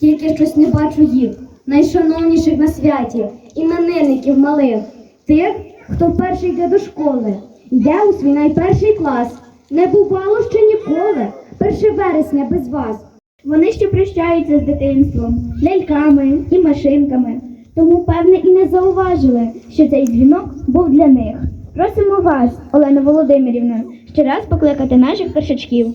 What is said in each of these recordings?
Тільки щось не бачу їх, найшановніших на святі, іменинників малих, тих, хто перший йде до школи, йде у свій найперший клас. Не бувало ще ніколи, перше вересня без вас. Вони ще прощаються з дитинством, ляльками і машинками, тому, певне, і не зауважили, що цей дзвінок був для них. Просимо вас, Олена Володимирівна, ще раз покликати наших першачків.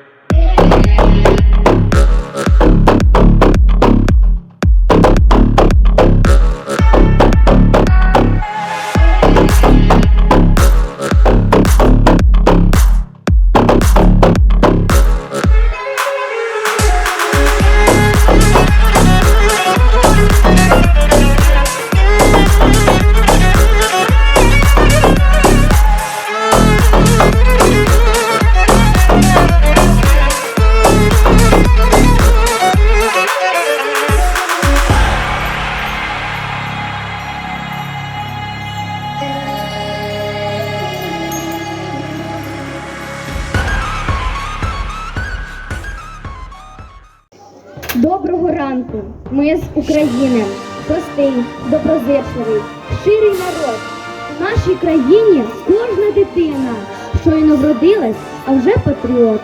Доброго ранку! Ми з України. Простий, доброзичливий, щирий народ. У нашій країні кожна дитина щойно вродилась, а вже патріот.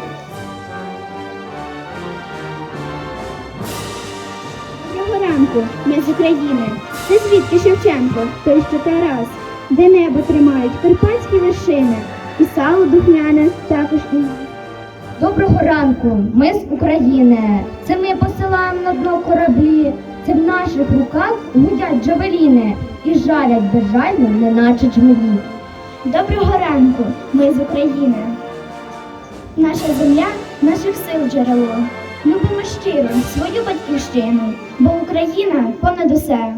Доброго ранку, ми з України. Це звідки Шевченко, той що Тарас, де небо тримають карпатські вершини, і сало духмяне також. Доброго ранку, ми з України. Це ми посилаємо на дно кораблі. Це в наших руках гудять джавеліни і жалять безжально, неначе джмелі. Доброго ранку, ми з України. Наша земля наших сил джерело. Любимо щиро свою батьківщину, бо Україна понад усе.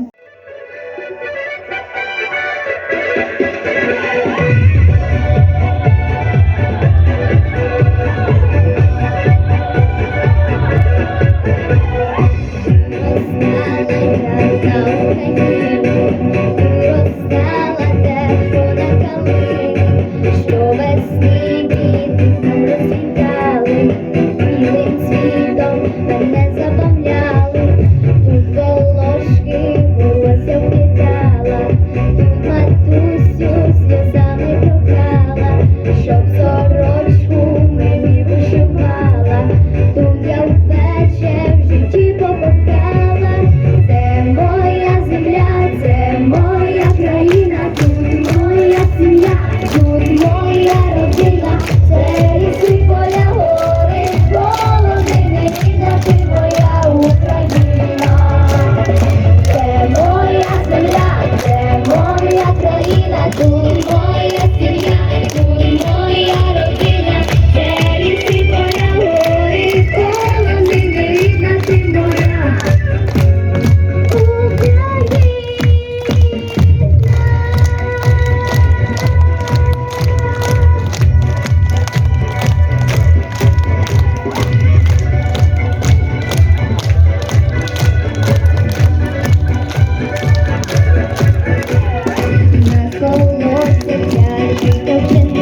爱需要坚。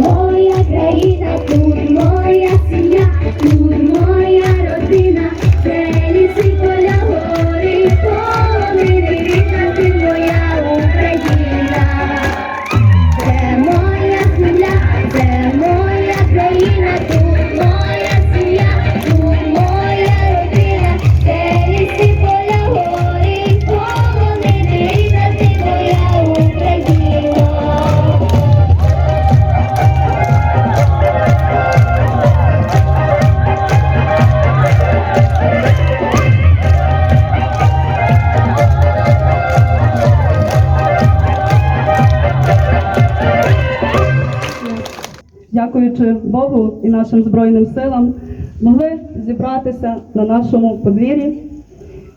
more. Богу і нашим Збройним силам, могли зібратися на нашому подвір'ї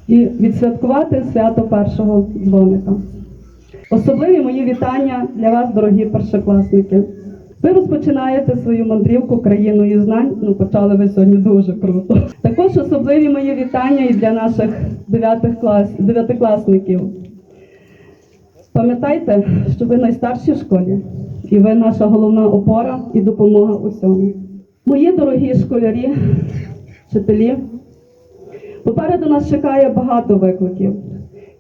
і відсвяткувати свято першого дзвоника. Особливі мої вітання для вас, дорогі першокласники. Ви розпочинаєте свою мандрівку країною знань. Ну, почали ви сьогодні дуже круто. Також особливі мої вітання і для наших клас, дев'ятикласників. Пам'ятайте, що ви найстарші в школі, і ви наша головна опора і допомога усьому. Мої дорогі школярі, вчителі, попереду нас чекає багато викликів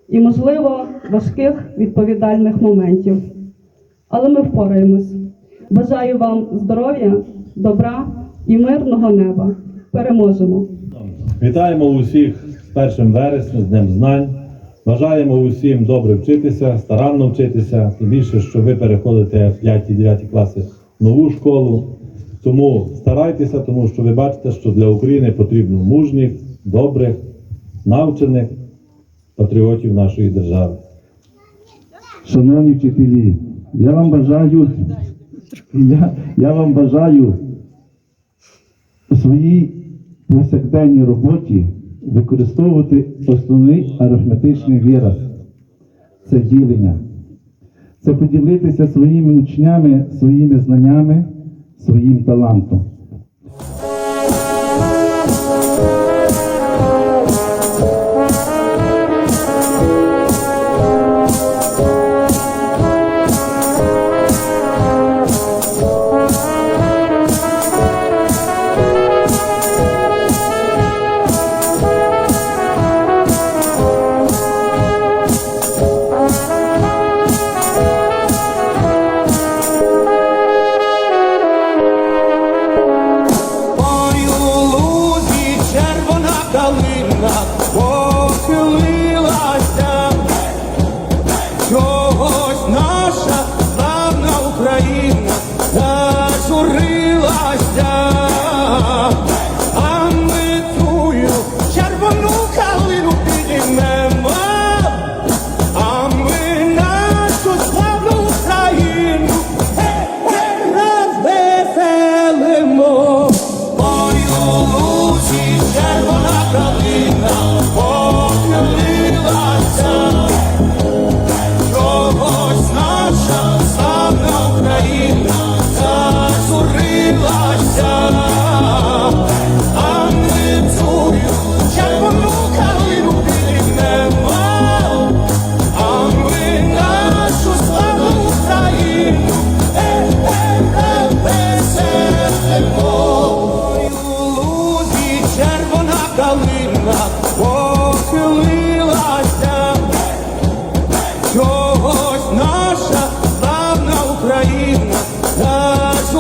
і, можливо, важких відповідальних моментів. Але ми впораємось. Бажаю вам здоров'я, добра і мирного неба. Переможемо! Вітаємо усіх з 1 вересня, з Днем Знань. Бажаємо усім добре вчитися, старанно вчитися, тим більше, що ви переходите в 5-9 класи в нову школу. Тому старайтеся, тому що ви бачите, що для України потрібно мужніх, добрих, навчених патріотів нашої держави. Шановні вчителі, я вам бажаю, я, я вам бажаю у своїй повсякденній роботі використовувати основний арифметичний вираз це ділення. Це поділитися своїми учнями, своїми знаннями, своїм талантом.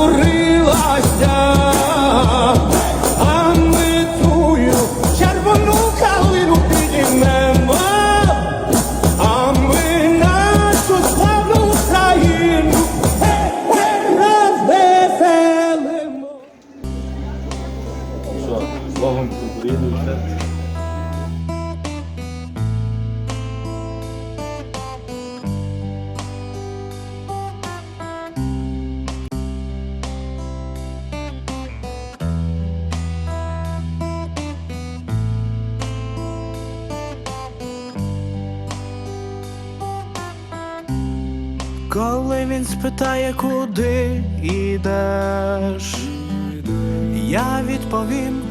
correr. Коли він спитає, куди йдеш, я відповім,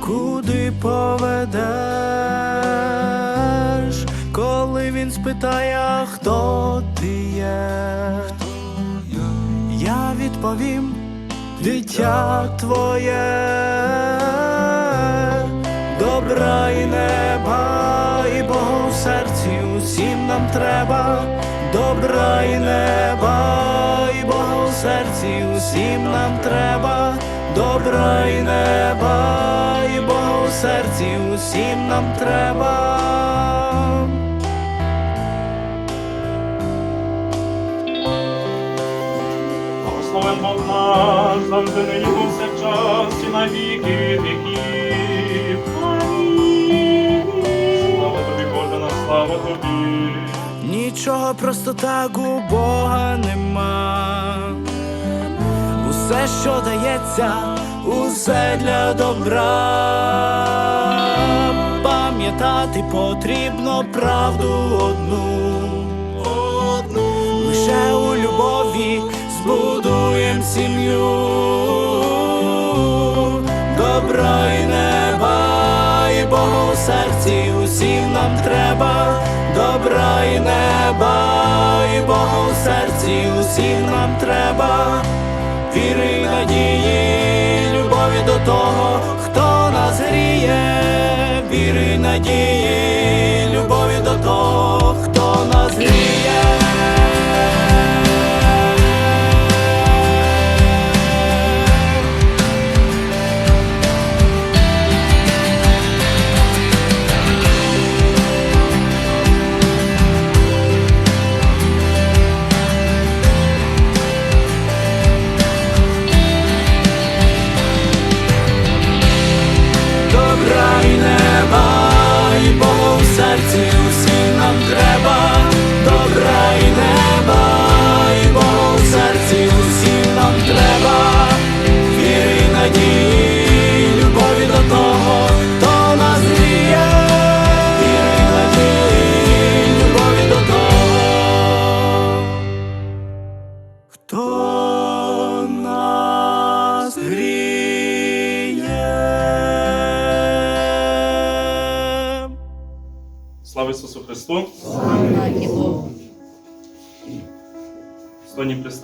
куди поведеш. Коли він спитає, хто ти є, я відповім, дитя твоє, добра і неба, і Богу в серці усім нам треба, добра і неба, і Бога в серці усім нам треба, добра і неба, і Бога в серці усім нам треба. Благословен Бог наш, завжди нині повсякчас і на віки віків. Слава тобі, Боже, наш, слава тобі. Нічого просто так у Бога нема. У все, що дається, усе для добра. Пам'ятати потрібно правду одну, одну. лише у любові збудуєм сім'ю, добра і неба, і Бога у серці усім нам треба, добра усім нам треба, віри й надії, любові до того, хто нас гріє, віри й надії, любові до того, хто нас гріє.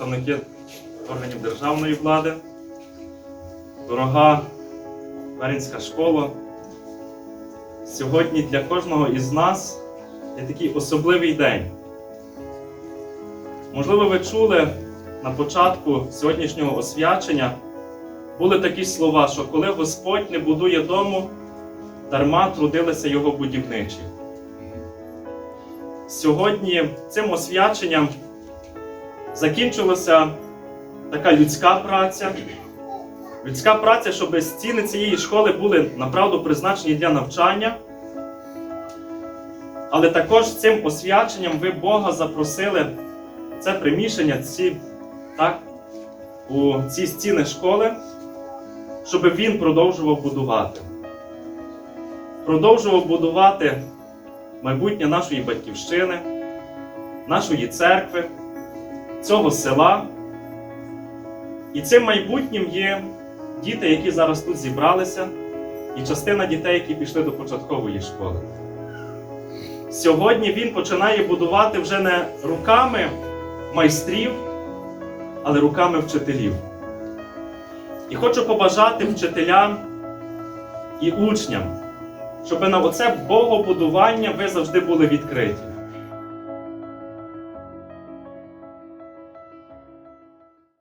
Представники органів державної влади, дорога Веренська школа. Сьогодні для кожного із нас є такий особливий день. Можливо, ви чули на початку сьогоднішнього освячення були такі слова, що коли Господь не будує дому, дарма трудилися його будівничі. Сьогодні цим освяченням закінчилася така людська праця. Людська праця, щоб стіни цієї школи були направду призначені для навчання. Але також цим освяченням ви Бога запросили це приміщення, ці, так, у ці стіни школи, щоб він продовжував будувати. Продовжував будувати майбутнє нашої батьківщини, нашої церкви, цього села. І цим майбутнім є діти, які зараз тут зібралися, і частина дітей, які пішли до початкової школи. Сьогодні він починає будувати вже не руками майстрів, але руками вчителів. І хочу побажати вчителям і учням, щоб на оце богобудування ви завжди були відкриті.